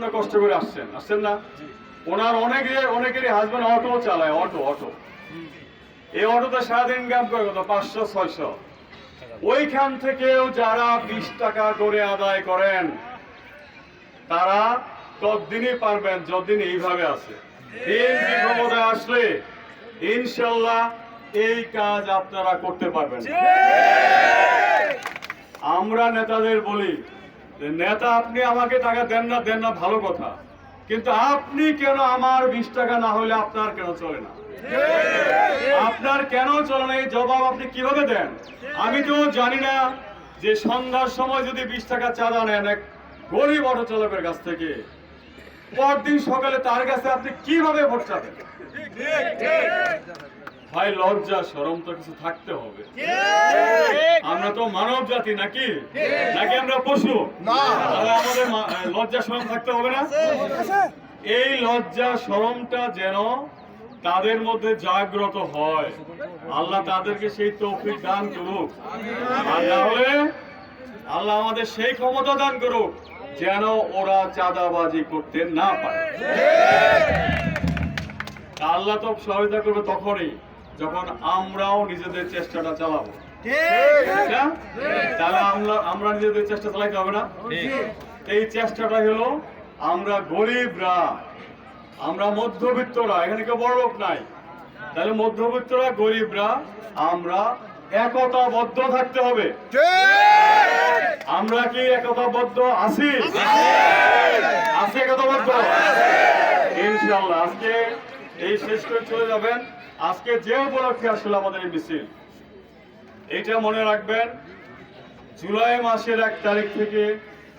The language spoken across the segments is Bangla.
জন্য কষ্ট করে আসছেন? আসছেন না? ওনার অনেকে অনেকেরই হাজবেন্ড অটো চালায় অটো অটো এই অটোতে সারাদিন ইনকাম করে কত? পাঁচশো ছয়শো। ওইখান থেকেও যারা বিশ টাকা করে আদায় করেন তারা ততদিনই পারবেন যতদিন এইভাবে আছে। বিএনপি ক্ষমতায় আসলে ইনশাল্লাহ এই কাজ আপনারা করতে পারবেন। আমরা নেতাদের বলি নেতা আপনি আমাকে টাকা দেন না দেন না, ভালো কথা। কিন্তু আপনি কেন আমার বিশ টাকা না হলে আপনার কেন চলে না? আপনার কেন চলে না? এই জবাব আপনি কীভাবে দেন? আমি তো জানি না যে সন্ধ্যার সময় যদি বিশ টাকা চাঁদা নেন এক গরিব অটো চালকের কাছ থেকে, পরদিন সকালে তার কাছে আপনি কীভাবে ভোট চাবেন? ভাই লজ্জা সরম তো কিছু থাকতে হবে। আমরা তো মানব জাতি নাকি? নাকি আমরা পশু? তাহলে আমাদের লজ্জা সরম থাকতে হবে না? এই লজ্জা শরমটা যেন তাদের মধ্যে জাগ্রত হয়। আল্লাহ তাদেরকে সেই তৌফিক দান করুক। আর না হলে আল্লাহ আমাদের সেই ক্ষমতা দান করুক যেন ওরা চাঁদাবাজি করতে না পারে। আল্লাহ তো সহায়তা করবে তখনই। যখন আমরাও নিজেদের চেষ্টাটা চালাবো। তাহলে আমরা আমরা নিজেদের চেষ্টা চালাইতে হবে না? এই চেষ্টাটা হলো আমরা গরিবরা। আমরা মধ্যবিত্তরা এখানে কেউ বড় লোক নাই। তাহলে মধ্যবিত্তরা গরিবরা আমরা একতাবদ্ধ থাকতে হবে। আমরা কি একতাবদ্ধ আছি? আছে। একতাবদ্ধ? ইনশাল্লাহ আজকে এই শেষ করে চলে যাবেন। আজকে যে উপলক্ষে আসলে আমাদের এই মিছিল এইটা মনে রাখবেন, জুলাই মাসের এক তারিখ থেকে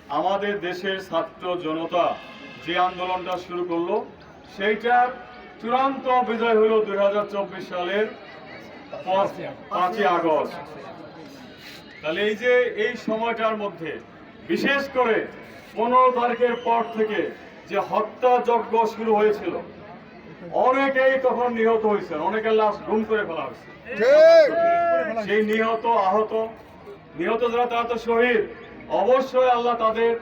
আমাদের দেশের ছাত্র জনতা যে আন্দোলনটা শুরু করল সেইটার চূড়ান্ত বিজয় হলো দুই হাজার চব্বিশ সালের পাঁচ- পাঁচই আগস্ট। তাহলে এই যে এই সময়টার মধ্যে, বিশেষ করে পনেরো তারিখের পর থেকে যে হত্যাযজ্ঞ শুরু হয়েছিল অনেকেই তখন নিহত হয়েছে অনেকের লাশ গুম করে ফেলা হয়েছে। সেই নিহত আহত নিহত যারা তারা তো শহীদ। অবশ্যই আল্লাহ তাদের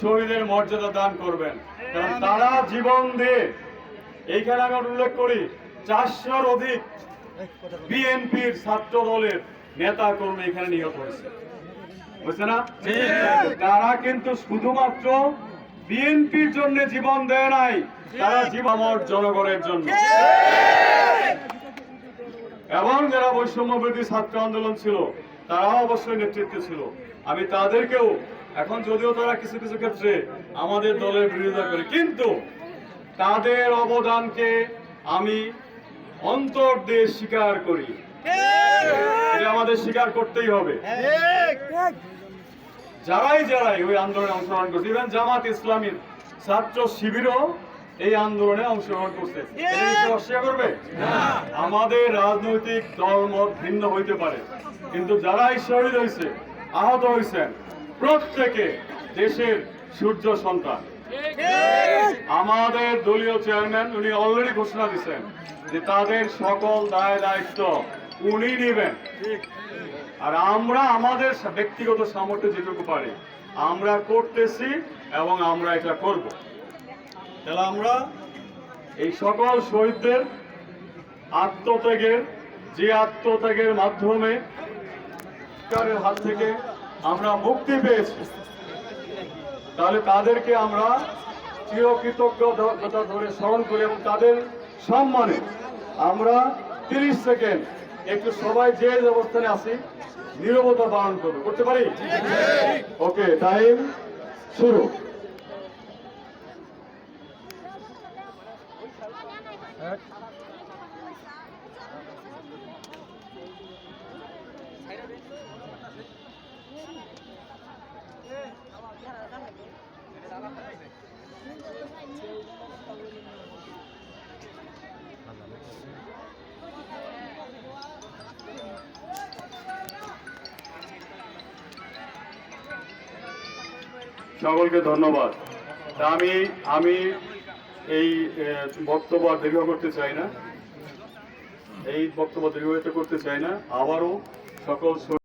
শহীদের মর্যাদা দান করবেন। কারণ তারা জীবন দিয়ে এইখানে আমি উল্লেখ করি চারশোর অধিক বিএনপির ছাত্র দলের নেতা কর্মী এখানে নিহত হয়েছে। বুঝছে না? তারা কিন্তু শুধুমাত্র বিএনপির জন্য জীবন দেয় নাই, তারা জীবন আমার জনগণের জন্য। এবং যারা বৈষম্য বিরোধী ছাত্র আন্দোলন ছিল, তারাও অবশ্যই নেতৃত্বে ছিল। আমি তাদেরকেও, এখন যদিও তারা কিছু কিছু ক্ষেত্রে আমাদের দলের বিরোধিতা করে, কিন্তু তাদের অবদানকে আমি অন্তর দিয়ে স্বীকার করি। আমাদের স্বীকার করতেই হবে। যারাই যারাই ওই আন্দোলনে অংশগ্রহণ করছে ইভেন জামাত ইসলামীর ছাত্র শিবিরও এই আন্দোলনে অংশগ্রহণ করছে। অস্বীকার করবে? আমাদের রাজনৈতিক দলমত ভিন্ন হইতে পারে। কিন্তু যারাই শহীদ হয়েছে আহত হয়েছেন প্রত্যেকে দেশের সূর্য সন্তান। আমাদের দলীয় চেয়ারম্যান উনি অলরেডি ঘোষণা দিচ্ছেন যে তাদের সকল দায় দায়িত্ব উনি নেবেন। আর আমরা আমাদের ব্যক্তিগত সামর্থ্য যেটুকু পারি, আমরা করতেছি এবং আমরা এটা করব। তাহলে আমরা এই সকল শহীদদের আত্মত্যাগের, যে আত্মত্যাগের মাধ্যমে হাত থেকে আমরা মুক্তি পেয়েছি, তাহলে তাদেরকে আমরা চিরকৃতজ্ঞতা ধরে স্মরণ করি এবং তাদের সম্মানে আমরা তিরিশ সেকেন্ড একটু সবাই যে অবস্থানে আসি নিরবতা পালন করব। করতে পারি? ওকে টাইম শুরু। সকলকে ধন্যবাদ। তা আমি আমি এই বক্তব্য আর দীর্ঘ করতে চাই না। এই বক্তব্য দীর্ঘায়িত করতে চাই না। আবারও সকল